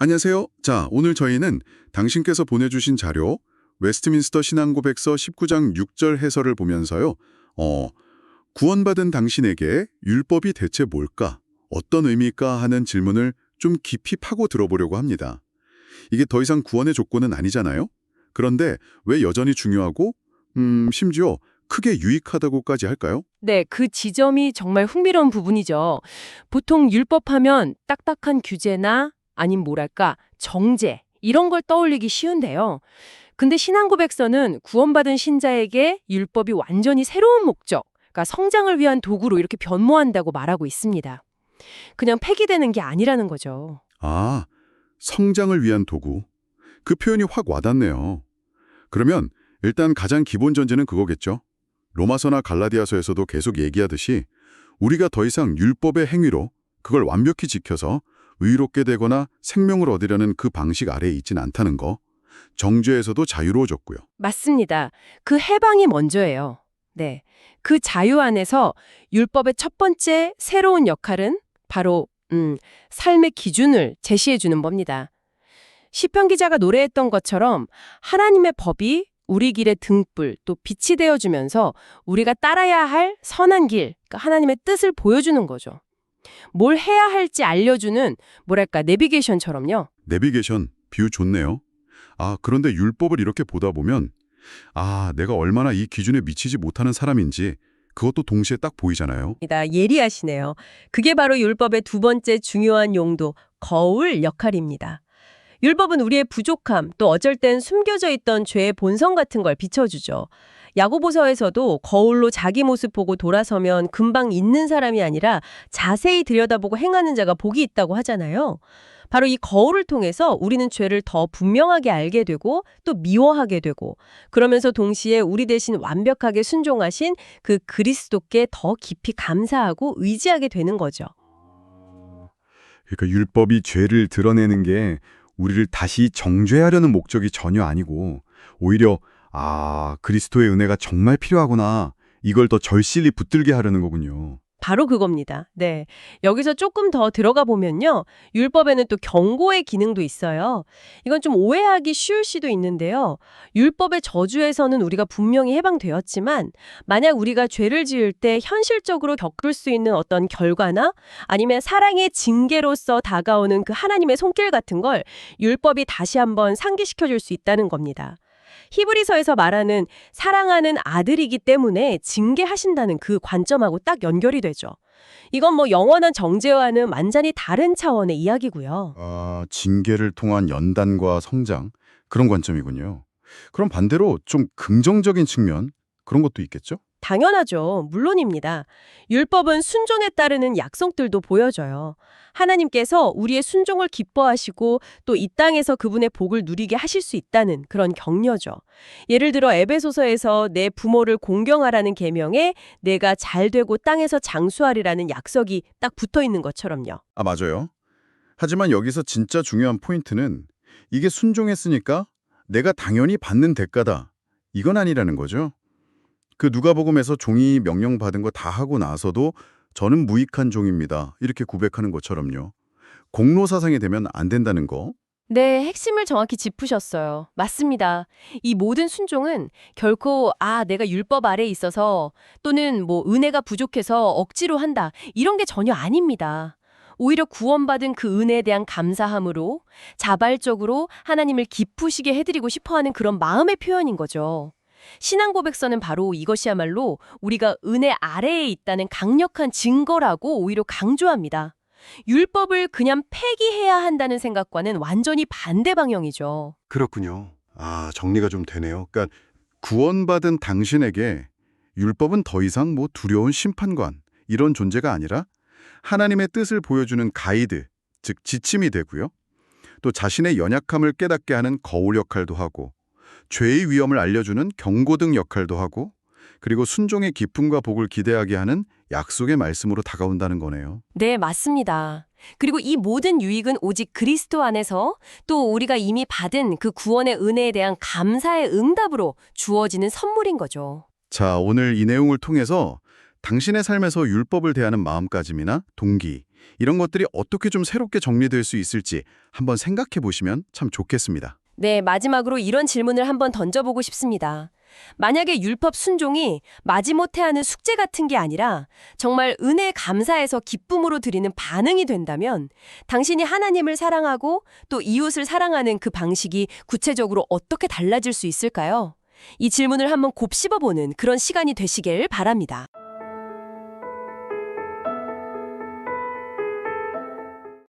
안녕하세요. 자, 오늘 저희는 당신께서 보내주신 자료 웨스트민스터 신앙고백서 19장 6절 해설을 보면서요. 어, 구원받은 당신에게 율법이 대체 뭘까? 어떤 의미일까 하는 질문을 좀 깊이 파고 들어보려고 합니다. 이게 더 이상 구원의 조건은 아니잖아요? 그런데 왜 여전히 중요하고 음, 심지어 크게 유익하다고까지 할까요? 네, 그 지점이 정말 흥미로운 부분이죠. 보통 율법하면 딱딱한 규제나 아님 뭐랄까 정제 이런 걸 떠올리기 쉬운데요. 근데 신앙고백서는 구원받은 신자에게 율법이 완전히 새로운 목적, 그러니까 성장을 위한 도구로 이렇게 변모한다고 말하고 있습니다. 그냥 폐기되는 게 아니라는 거죠. 아, 성장을 위한 도구. 그 표현이 확 와닿네요. 그러면 일단 가장 기본 전제는 그거겠죠. 로마서나 갈라디아서에서도 계속 얘기하듯이 우리가 더 이상 율법의 행위로 그걸 완벽히 지켜서 의롭게 되거나 생명을 얻으려는 그 방식 아래에 있진 않다는 거. 정죄에서도 자유로워졌고요. 맞습니다. 그 해방이 먼저예요. 네. 그 자유 안에서 율법의 첫 번째 새로운 역할은 바로 음, 삶의 기준을 제시해 주는 겁니다. 시편 기자가 노래했던 것처럼 하나님의 법이 우리 길의 등불 또 빛이 되어 주면서 우리가 따라야 할 선한 길, 그러니까 하나님의 뜻을 보여주는 거죠. 뭘 해야 할지 알려주는 뭐랄까 내비게이션처럼요. 내비게이션, 비유 좋네요. 아, 그런데 율법을 이렇게 보다 보면 아, 내가 얼마나 이 기준에 미치지 못하는 사람인지 그것도 동시에 딱 보이잖아요. 다 예리하시네요. 그게 바로 율법의 두 번째 중요한 용도, 거울 역할입니다. 율법은 우리의 부족함, 또 어쩔 땐 숨겨져 있던 죄의 본성 같은 걸 비춰주죠. 야고보서에서도 거울로 자기 모습 보고 돌아서면 금방 잊는 사람이 아니라 자세히 들여다보고 행하는 자가 복이 있다고 하잖아요. 바로 이 거울을 통해서 우리는 죄를 더 분명하게 알게 되고 또 미워하게 되고 그러면서 동시에 우리 대신 완벽하게 순종하신 그 그리스도께 더 깊이 감사하고 의지하게 되는 거죠. 그러니까 율법이 죄를 드러내는 게 우리를 다시 정죄하려는 목적이 전혀 아니고 오히려 아, 그리스도의 은혜가 정말 필요하구나. 이걸 더 절실히 붙들게 하려는 거군요. 바로 그겁니다. 네. 여기서 조금 더 들어가 보면요. 율법에는 또 경고의 기능도 있어요. 이건 좀 오해하기 쉬울 수도 있는데요. 율법의 저주에서는 우리가 분명히 해방되었지만 만약 우리가 죄를 지을 때 현실적으로 겪을 수 있는 어떤 결과나 아니면 사랑의 징계로서 다가오는 그 하나님의 손길 같은 걸 율법이 다시 한번 상기시켜 줄 수 있다는 겁니다. 히브리서에서 말하는 사랑하는 아들이기 때문에 징계하신다는 그 관점하고 딱 연결이 되죠. 이건 뭐 영원한 정죄와는 완전히 다른 차원의 이야기고요. 아, 징계를 통한 연단과 성장 그런 관점이군요. 그럼 반대로 좀 긍정적인 측면 그런 것도 있겠죠? 당연하죠. 물론입니다. 율법은 순종에 따르는 약속들도 보여줘요. 하나님께서 우리의 순종을 기뻐하시고 또 이 땅에서 그분의 복을 누리게 하실 수 있다는 그런 격려죠. 예를 들어 에베소서에서 내 부모를 공경하라는 계명에 내가 잘 되고 땅에서 장수하리라는 약속이 딱 붙어 있는 것처럼요. 아, 맞아요. 하지만 여기서 진짜 중요한 포인트는 이게 순종했으니까 내가 당연히 받는 대가다. 이건 아니라는 거죠. 그 누가복음에서 종이 명령 받은 거 다 하고 나서도 저는 무익한 종입니다. 이렇게 고백하는 것처럼요. 공로 사상이 되면 안 된다는 거. 네, 핵심을 정확히 짚으셨어요. 맞습니다. 이 모든 순종은 결코 아, 내가 율법 아래에 있어서 또는 뭐 은혜가 부족해서 억지로 한다. 이런 게 전혀 아닙니다. 오히려 구원받은 그 은혜에 대한 감사함으로 자발적으로 하나님을 기쁘시게 해드리고 싶어하는 그런 마음의 표현인 거죠. 신앙 고백서는 바로 이것이야말로 우리가 은혜 아래에 있다는 강력한 증거라고 오히려 강조합니다. 율법을 그냥 폐기해야 한다는 생각과는 완전히 반대 방향이죠. 그렇군요. 아, 정리가 좀 되네요. 그러니까 구원받은 당신에게 율법은 더 이상 뭐 두려운 심판관 이런 존재가 아니라 하나님의 뜻을 보여주는 가이드, 즉 지침이 되고요. 또 자신의 연약함을 깨닫게 하는 거울 역할도 하고 죄의 위험을 알려주는 경고등 역할도 하고 그리고 순종의 기쁨과 복을 기대하게 하는 약속의 말씀으로 다가온다는 거네요. 네, 맞습니다. 그리고 이 모든 유익은 오직 그리스도 안에서 또 우리가 이미 받은 그 구원의 은혜에 대한 감사의 응답으로 주어지는 선물인 거죠. 자, 오늘 이 내용을 통해서 당신의 삶에서 율법을 대하는 마음가짐이나 동기, 이런 것들이 어떻게 좀 새롭게 정리될 수 있을지 한번 생각해 보시면 참 좋겠습니다. 네, 마지막으로 이런 질문을 한번 던져보고 싶습니다. 만약에 율법 순종이 마지못해 하는 숙제 같은 게 아니라 정말 은혜 감사해서 기쁨으로 드리는 반응이 된다면 당신이 하나님을 사랑하고 또 이웃을 사랑하는 그 방식이 구체적으로 어떻게 달라질 수 있을까요? 이 질문을 한번 곱씹어보는 그런 시간이 되시길 바랍니다.